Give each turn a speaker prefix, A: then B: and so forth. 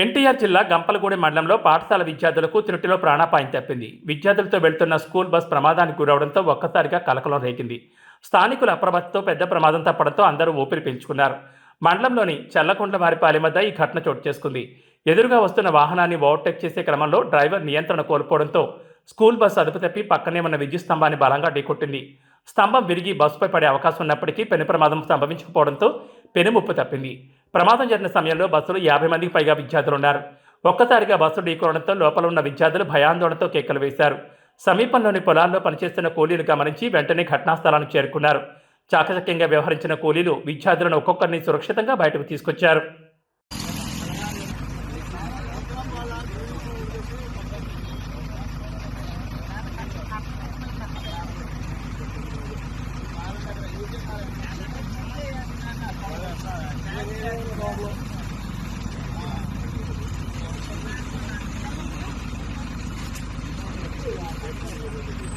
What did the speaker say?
A: ఎన్టీఆర్ జిల్లా గంపలగూడెం మండలంలో పాఠశాల విద్యార్థులకు త్రుటిలో ప్రాణాపాయం తప్పింది. విద్యార్థులతో వెళ్తున్న స్కూల్ బస్ ప్రమాదానికి గురవడంతో ఒక్కసారిగా కలకలం రేగింది. స్థానికుల అప్రమత్తతో పెద్ద ప్రమాదం తప్పడంతో అందరూ ఊపిరి పీల్చుకున్నారు. మండలంలోని చల్లకుండ్ల వారిపాలెం వద్ద ఈ ఘటన చోటు చేసుకుంది. ఎదురుగా వస్తున్న వాహనాన్ని ఓవర్టేక్ చేసే క్రమంలో డ్రైవర్ నియంత్రణ కోల్పోవడంతో స్కూల్ బస్సు అదుపు తప్పి పక్కనే ఉన్న విద్యుత్ స్తంభాన్ని బలంగా ఢీకొట్టింది. స్తంభం విరిగి బస్సుపై పడే అవకాశం ఉన్నప్పటికీ పెను ప్రమాదం సంభవించకపోవడంతో పెనుముప్పు తప్పింది. ప్రమాదం జరిగిన సమయంలో బస్సులో యాభై మందికి పైగా విద్యార్థులు ఉన్నారు. ఒక్కసారిగా బస్సు ఢీకొనడంతో లోపల ఉన్న విద్యార్థులు భయాందోళనతో కేకలు వేశారు. సమీపంలోని పొలాల్లో పనిచేస్తున్న కూలీలు గమనించి వెంటనే ఘటనాస్థలానికి చేరుకున్నారు. చాకచక్యంగా వ్యవహరించిన కూలీలు విద్యార్థులను ఒక్కొక్కరిని సురక్షితంగా బయటకు తీసుకొచ్చారు. 啊，就是我们，咱们不，对？